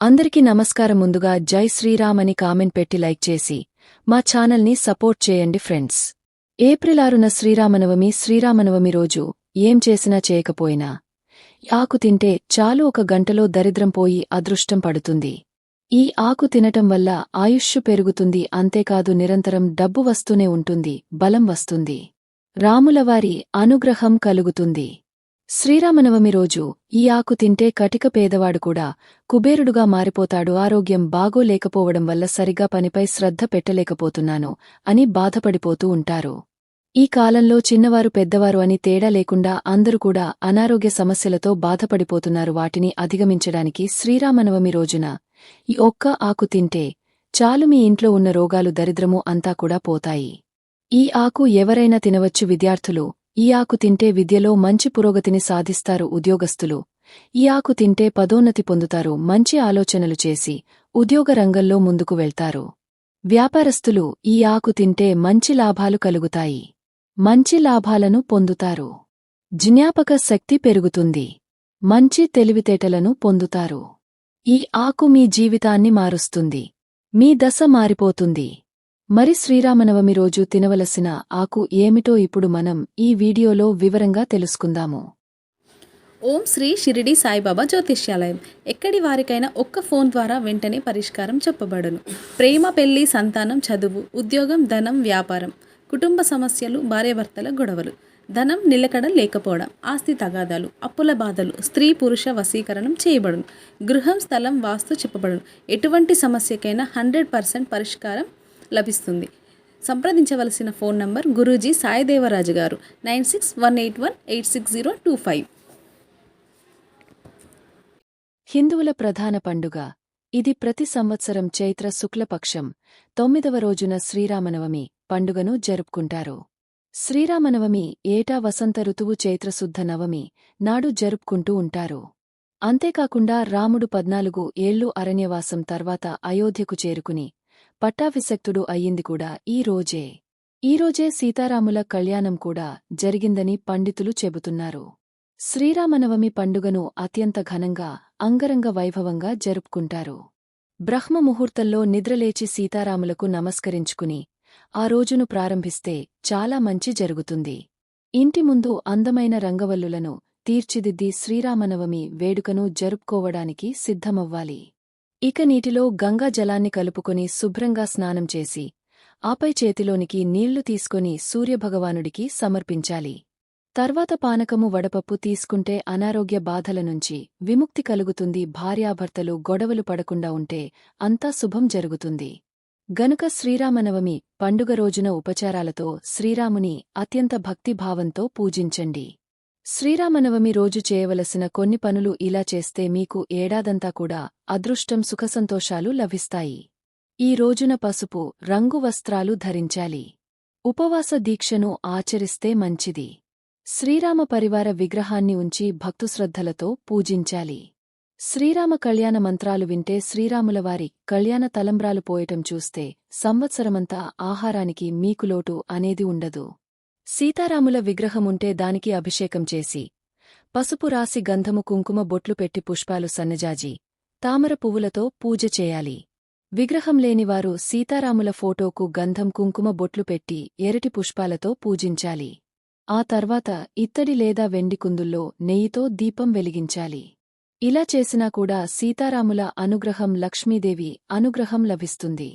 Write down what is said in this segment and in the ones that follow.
అందరికీ నమస్కారం ముందుగా జై శ్రీరామ్ అని కామెంట్ పెట్టి లైక్ చేసి మా ఛానల్ని సపోర్ట్ చేయండి ఫ్రెండ్స్. ఏప్రిల్ ఆరున శ్రీరామనవమి శ్రీరామనవమి రోజు ఏం చేసినా చేయకపోయినా ఆకు తింటే చాలు ఒక గంటలో దరిద్రం పోయి అదృష్టం పడుతుంది. ఈ ఆకు తినటం వల్ల ఆయుష్షు పెరుగుతుంది అంతేకాదు నిరంతరం డబ్బు వస్తూనే ఉంటుంది బలం వస్తుంది. రాములవారి అనుగ్రహం కలుగుతుంది. శ్రీరామనవమి రోజు ఈ ఆకు తింటే కటిక పేదవాడు కూడా కుబేరుడుగా మారిపోతాడు ఆరోగ్యం బాగోలేకపోవడం వల్ల సరిగా పనిపై శ్రద్ధ పెట్టలేకపోతున్నాను అని బాధపడిపోతూ ఉంటారు. ఈ కాలంలో చిన్నవారు పెద్దవారు అని తేడా లేకుండా అందరూ కూడా అనారోగ్య సమస్యలతో బాధపడిపోతున్నారు. వాటిని అధిగమించడానికి శ్రీరామనవమి రోజున ఈ ఒక్క ఆకు తింటే చాలు మీ ఇంట్లో ఉన్న రోగాలు దరిద్రము అంతా కూడా పోతాయి. ఈ ఆకు ఎవరైనా తినవచ్చు విద్యార్థులు ఈ ఆకు తింటే విద్యలో మంచి పురోగతిని సాధిస్తారు ఉద్యోగస్తులు. ఈ ఆకు తింటే పదోన్నతి పొందుతారు మంచి ఆలోచనలు చేసి ఉద్యోగ రంగంలో ముందుకు వెళ్తారు. వ్యాపారస్తులు ఈ ఆకు తింటే మంచి లాభాలు కలుగుతాయి. మంచి లాభాలను పొందుతారు. జ్ఞాపక శక్తి పెరుగుతుంది. మంచి తెలివితేటలను పొందుతారు. ఈ ఆకు మీ జీవితాన్ని మారుస్తుంది. మీ దశ మారిపోతుంది. మరి శ్రీరామనవమి రోజు తినవలసిన ఆకు ఏమిటో ఇప్పుడు మనం ఈ వీడియోలో వివరంగా తెలుసుకుందాము. ఓం శ్రీ షిరిడి సాయిబాబా జ్యోతిష్యాలయం. ఎక్కడి వారికైనా ఒక్క ఫోన్ ద్వారా వెంటనే పరిష్కారం చెప్పబడను. ప్రేమ పెళ్ళి సంతానం చదువు ఉద్యోగం ధనం వ్యాపారం కుటుంబ సమస్యలు భార్యాభర్తల గొడవలు ధనం నిలకడ లేకపోవడం ఆస్తి తగాదాలు అప్పుల బాధలు స్త్రీ పురుష వశీకరణం చేయబడును. గృహం స్థలం వాస్తు చెప్పబడును. ఎటువంటి సమస్యకైనా హండ్రెడ్ పర్సెంట్ పరిష్కారం లభిస్తుంది. సంప్రదించవలసిన ఫోన్ నంబర్ గురూజీ సాయిదేవరాజు గారు. Nine six one eight one eight six zero two five. హిందువుల ప్రధాన పండుగ. ఇది ప్రతి సంవత్సరం చైత్ర శుక్లపక్షం. తొమ్మిదవ రోజున శ్రీరామనవమి పండుగను జరుపుకుంటారు. శ్రీరామనవమి ఏటా వసంత ఋతువు చైత్రశుద్ధ నవమి నాడు జరుపుకుంటూ ఉంటారు. అంతేకాకుండా రాముడు పద్నాలుగు ఏళ్ళు అరణ్యవాసం తర్వాత అయోధ్యకు చేరుకుని పట్టాభిసక్తుడు అయ్యింది కూడా ఈ రోజే. ఈరోజే సీతారాముల కళ్యాణం కూడా జరిగిందని పండితులు చెబుతున్నారు. శ్రీరామనవమి పండుగను అత్యంత ఘనంగా అంగరంగ వైభవంగా జరుపుకుంటారు. బ్రహ్మ ముహూర్తంలో నిద్రలేచి సీతారాములకు నమస్కరించుకుని ఆ రోజును ప్రారంభిస్తే చాలా మంచి జరుగుతుంది. ఇంటి ముందు అందమైన రంగవల్లులను తీర్చిదిద్ది శ్రీరామనవమి వేడుకను జరుపుకోవడానికి సిద్ధమవ్వాలి. ఇక నీటిలో గంగా జలాన్ని కలుపుకొని శుభ్రంగా స్నానం చేసి ఆపై చేతిలోనికి నీళ్ళు తీసుకొని సూర్యభగవానుడికి సమర్పించాలి. తర్వాత పానకము వడపప్పు తీసుకుంటే అనారోగ్య బాధల నుంచి విముక్తి కలుగుతుంది భార్యాభర్తలు గొడవలు పడకుండా ఉంటే అంతా శుభం జరుగుతుంది. గనుక శ్రీరామనవమి పండుగ రోజున ఉపచారాలతో శ్రీరాముని అత్యంత భక్తిభావంతో పూజించండి. శ్రీరామనవమి రోజు చేయవలసిన కొన్ని పనులు ఇలా చేస్తే మీకు ఏడాదంతా కూడా అదృష్టం సుఖసంతోషాలు లభిస్తాయి. ఈ రోజున పసుపు రంగు వస్త్రాలు ధరించాలి. ఉపవాస దీక్షను ఆచరిస్తే మంచిది. శ్రీరామ పరివార విగ్రహాన్ని ఉంచి భక్తుశ్రద్ధలతో పూజించాలి. శ్రీరామ కళ్యాణ మంత్రాలు వింటే శ్రీరాములవారి కళ్యాణ తలంబ్రాలు పోయటం చూస్తే సంవత్సరమంతా ఆహారానికి మీకు లోటు అనేది ఉండదు. సీతారాముల విగ్రహముంటే దానికి అభిషేకం చేసి పసుపు రాసి గంధము కుంకుమ బొట్లు పెట్టి పుష్పాలు సన్నజాజి తామర పువ్వులతో పూజ చేయాలి. విగ్రహం లేనివారు సీతారాముల ఫోటోకు గంధం కుంకుమ బొట్లు పెట్టి ఎరటి పుష్పాలతో పూజించాలి. ఆ తర్వాత ఇత్తడి లేదా వెండి కుందుల్లో నెయ్యితో దీపం వెలిగించాలి. ఇలా చేసినా కూడా సీతారాముల అనుగ్రహం లక్ష్మీదేవి అనుగ్రహం లభిస్తుంది.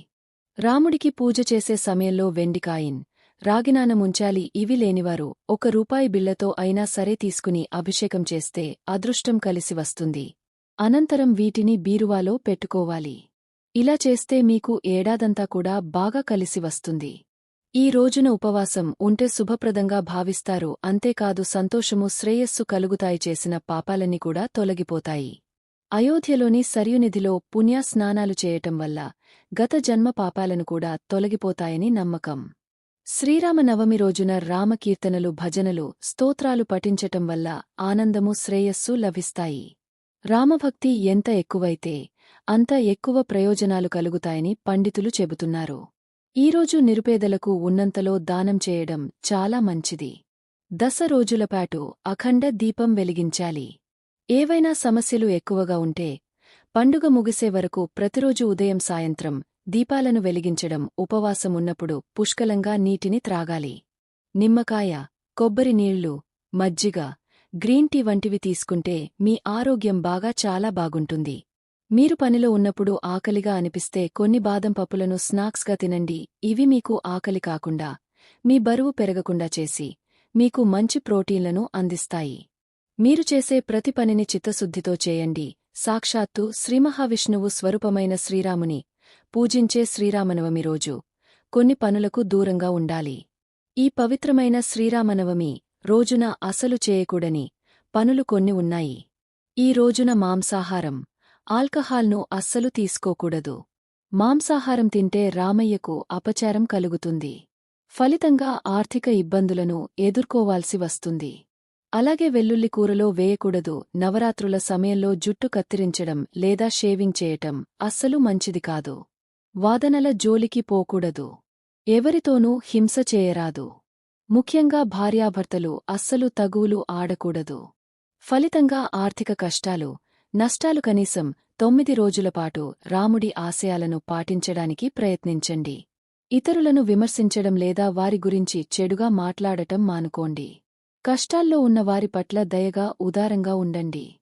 రాముడికి పూజ చేసే సమయంలో వెండికాయిన్ రాగినాన ముంచాలి ఇవి లేనివారు. ఒక రూపాయి బిళ్ళతో అయినా సరే తీసుకుని అభిషేకం చేస్తే అదృష్టం కలిసి వస్తుంది. అనంతరం వీటిని బీరువాలో పెట్టుకోవాలి. ఇలా చేస్తే మీకు ఏడాదంతా కూడా బాగా కలిసి వస్తుంది. ఈ రోజున ఉపవాసం ఉంటే శుభప్రదంగా భావిస్తారు. అంతేకాదు సంతోషము శ్రేయస్సు కలుగుతాయి చేసిన పాపాలన్నీ కూడా తొలగిపోతాయి. అయోధ్యలోని సర్యునిధిలో పుణ్యస్నానాలు చేయటం వల్ల గత జన్మ పాపాలను కూడా తొలగిపోతాయని నమ్మకం. శ్రీరామనవమి రోజున రామకీర్తనలు భజనలు స్తోత్రాలు పఠించటం వల్ల ఆనందము శ్రేయస్సు లభిస్తాయి. రామభక్తి ఎంత ఎక్కువైతే అంత ఎక్కువ ప్రయోజనాలు కలుగుతాయని పండితులు చెబుతున్నారు. ఈరోజు నిరుపేదలకు ఉన్నంతలో దానం చేయడం చాలా మంచిది. దశ రోజులపాటు అఖండ దీపం వెలిగించాలి. ఏవైనా సమస్యలు ఎక్కువగా ఉంటే పండుగ ముగిసే వరకు ప్రతిరోజు ఉదయం సాయంత్రం దీపాలను వెలిగించడం ఉపవాసం ఉన్నప్పుడు పుష్కలంగా నీటిని త్రాగాలి. నిమ్మకాయ కొబ్బరి నీళ్ళు మజ్జిగ గ్రీన్ టీ వంటివి తీసుకుంటే మీ ఆరోగ్యం బాగా చాలా బాగుంటుంది. మీరు పనిలో ఉన్నప్పుడు ఆకలిగా అనిపిస్తే కొన్ని బాదం పప్పులను స్నాక్స్గా తినండి. ఇవి మీకు ఆకలి కాకుండా మీ బరువు పెరగకుండా చేసి మీకు మంచి ప్రోటీన్లను అందిస్తాయి. మీరు చేసే ప్రతి పనిని చిత్తశుద్ధితో చేయండి. సాక్షాత్తు శ్రీమహావిష్ణువు స్వరూపమైన శ్రీరాముని పూజించే శ్రీరామనవమి రోజు. కొన్ని పనులకు దూరంగా ఉండాలి. ఈ పవిత్రమైన శ్రీరామనవమి రోజున అసలు చేయకూడని పనులు కొన్ని ఉన్నాయి. ఈ రోజున మాంసాహారం ఆల్కహాల్ను అస్సలు తీసుకోకూడదు. మాంసాహారం తింటే రామయ్యకు అపచారం కలుగుతుంది. ఫలితంగా ఆర్థిక ఇబ్బందులను ఎదుర్కోవాల్సి వస్తుంది. అలాగే వెల్లుల్లి కూరలో వేయకూడదు నవరాత్రుల సమయంలో జుట్టు కత్తిరించడం లేదా షేవింగ్ చేయటం అస్సలు మంచిది కాదు. వాదనల జోలికి పోకూడదు. ఎవరితోనూ హింస చేయరాదు. ముఖ్యంగా భార్యాభర్తలు అస్సలు తగువులు ఆడకూడదు. ఫలితంగా ఆర్థిక కష్టాలు నష్టాలు కనీసం తొమ్మిది రోజులపాటు రాముడి ఆశయాలను పాటించడానికి ప్రయత్నించండి. ఇతరులను విమర్శించడం లేదా వారి గురించి చెడుగా మాట్లాడటం మానుకోండి. కష్టాల్లో ఉన్న వారి పట్ల దయగా ఉదారంగా ఉండండి.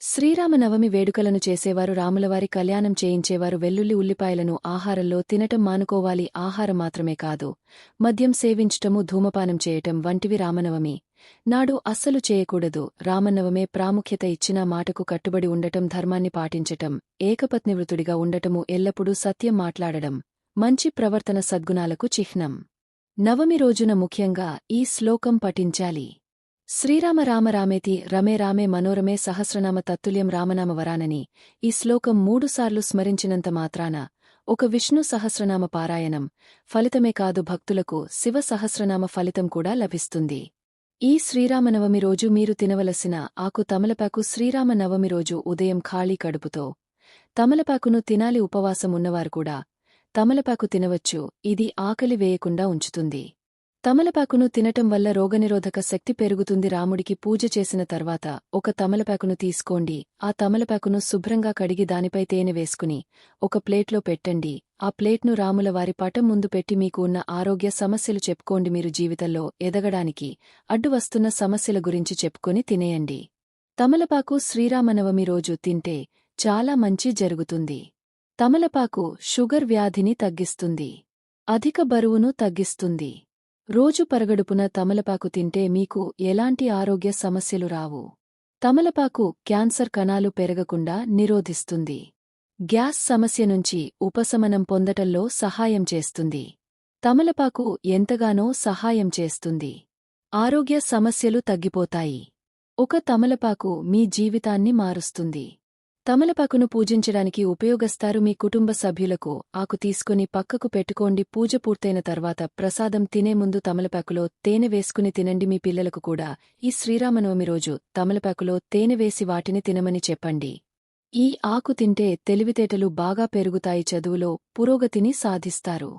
శ్రీరామనవమి వేడుకలను చేసేవారు రాములవారి కళ్యాణం చేయించేవారు వెల్లుల్లి ఉల్లిపాయలను ఆహారంలో తినటం మానుకోవాలి ఆహారం మాత్రమే కాదు. మద్యం సేవించటము ధూమపానం చేయటం వంటివి రామనవమి. నాడు అస్సలు చేయకూడదు. రామనవమే ప్రాముఖ్యత ఇచ్చిన మాటకు కట్టుబడి ఉండటం ధర్మాన్ని పాటించటం ఏకపత్నివృతుడిగా ఉండటము ఎల్లప్పుడూ సత్యం మాట్లాడడం మంచి ప్రవర్తన సద్గుణాలకు చిహ్నం. నవమి రోజున ముఖ్యంగా ఈ శ్లోకం పఠించాలి. శ్రీరామ రామ రామేతి రమే రామే మనోరమే సహస్రనామ తత్తుల్యం రామనామ వరానని ఈ శ్లోకం మూడుసార్లు స్మరించినంత మాత్రాన ఒక విష్ణు సహస్రనామ పారాయణం ఫలితమే కాదు భక్తులకు శివ సహస్రనామ ఫలితం కూడా లభిస్తుంది. ఈ శ్రీరామనవమి రోజు మీరు తినవలసిన ఆకు తమలపాకు శ్రీరామ నవమి రోజు ఉదయం ఖాళీ కడుపుతో తమలపాకును తినాలి ఉపవాసం ఉన్నవారు కూడా తమలపాకు తినవచ్చు ఇది ఆకలి వేయకుండా ఉంచుతుంది. తమలపాకును తినటం వల్ల రోగనిరోధక శక్తి పెరుగుతుంది. రాముడికి పూజ చేసిన తర్వాత ఒక తమలపాకును తీసుకోండి. ఆ తమలపాకును శుభ్రంగా కడిగి దానిపై తేనె వేసుకుని ఒక ప్లేట్లో పెట్టండి. ఆ ప్లేట్ను రాముల వారి పటం ముందు పెట్టి మీకు ఉన్న ఆరోగ్య సమస్యలు చెప్పుకోండి. మీరు జీవితంలో ఎదగడానికి అడ్డు వస్తున్న సమస్యల గురించి చెప్పుకొని తినేయండి. తమలపాకు శ్రీరామనవమి రోజు తింటే చాలా మంచి జరుగుతుంది. తమలపాకు షుగర్ వ్యాధిని తగ్గిస్తుంది. అధిక బరువును తగ్గిస్తుంది. రోజు పరగడుపున తమలపాకు తింటే మీకు ఎలాంటి ఆరోగ్య సమస్యలు రావు. తమలపాకు క్యాన్సర్ కణాలు పెరగకుండా నిరోధిస్తుంది. గ్యాస్ సమస్య నుంచి ఉపశమనం పొందటంలో సహాయం చేస్తుంది. తమలపాకు ఎంతగానో సహాయం చేస్తుంది. ఆరోగ్య సమస్యలు తగ్గిపోతాయి. ఒక తమలపాకు మీ జీవితాన్ని మారుస్తుంది. తమలపాకును పూజించడానికి ఉపయోగస్తారు మీ కుటుంబ సభ్యులకు. ఆకు తీసుకుని పక్కకు పెట్టుకోండి. పూజ పూర్తయిన తర్వాత ప్రసాదం తినే ముందు తమలపాకులో తేనె వేసుకుని తినండి మీ పిల్లలకు కూడా. ఈ శ్రీరామనవమి రోజు తమలపాకులో తేనె వేసి వాటిని తినమని చెప్పండి. ఈ ఆకు తింటే తెలివితేటలు బాగా పెరుగుతాయి. చదువులో పురోగతిని సాధిస్తారు.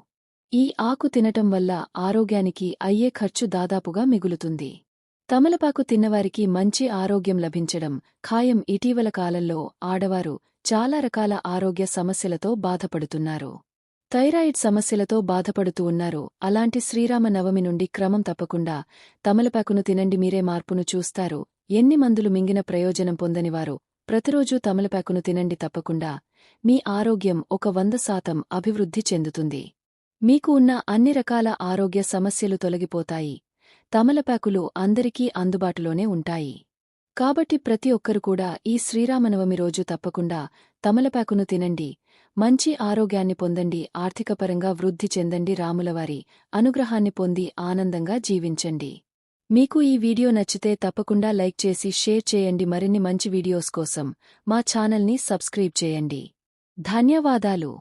ఈ ఆకు తినటం వల్ల ఆరోగ్యానికి అయ్యే ఖర్చు దాదాపుగా మిగులుతుంది. తమలపాకు తిన్నవారికి మంచి ఆరోగ్యం లభించడం ఖాయం ఇటీవల కాలంలో ఆడవారు చాలా రకాల ఆరోగ్య సమస్యలతో బాధపడుతున్నారు. థైరాయిడ్ సమస్యలతో బాధపడుతూ ఉన్నారు. అలాంటి శ్రీరామ నవమి నుండి క్రమం తప్పకుండా తమలపాకును తినండి మీరే మార్పును చూస్తారు. ఎన్ని మందులు మింగిన ప్రయోజనం పొందనివారు? ప్రతిరోజూ తమలపాకును తినండి తప్పకుండా. మీ ఆరోగ్యం ఒక వంద శాతం అభివృద్ధి చెందుతుంది. మీకు ఉన్న అన్ని రకాల ఆరోగ్య సమస్యలు తొలగిపోతాయి. తమలపాకులు అందరికీ అందుబాటులోనే ఉంటాయి. కాబట్టి ప్రతి ఒక్కరు కూడా ఈ శ్రీరామనవమి రోజు తప్పకుండా తమలపాకును తినండి. మంచి ఆరోగ్యాన్ని పొందండి ఆర్థికపరంగా వృద్ధి చెందండి రాములవారి అనుగ్రహాన్ని పొంది ఆనందంగా జీవించండి. మీకు ఈ వీడియో నచ్చితే తప్పకుండా లైక్ చేసి షేర్ చేయండి. మరిన్ని మంచి వీడియోస్ కోసం మా ఛానల్ని సబ్స్క్రైబ్ చేయండి. ధన్యవాదాలు.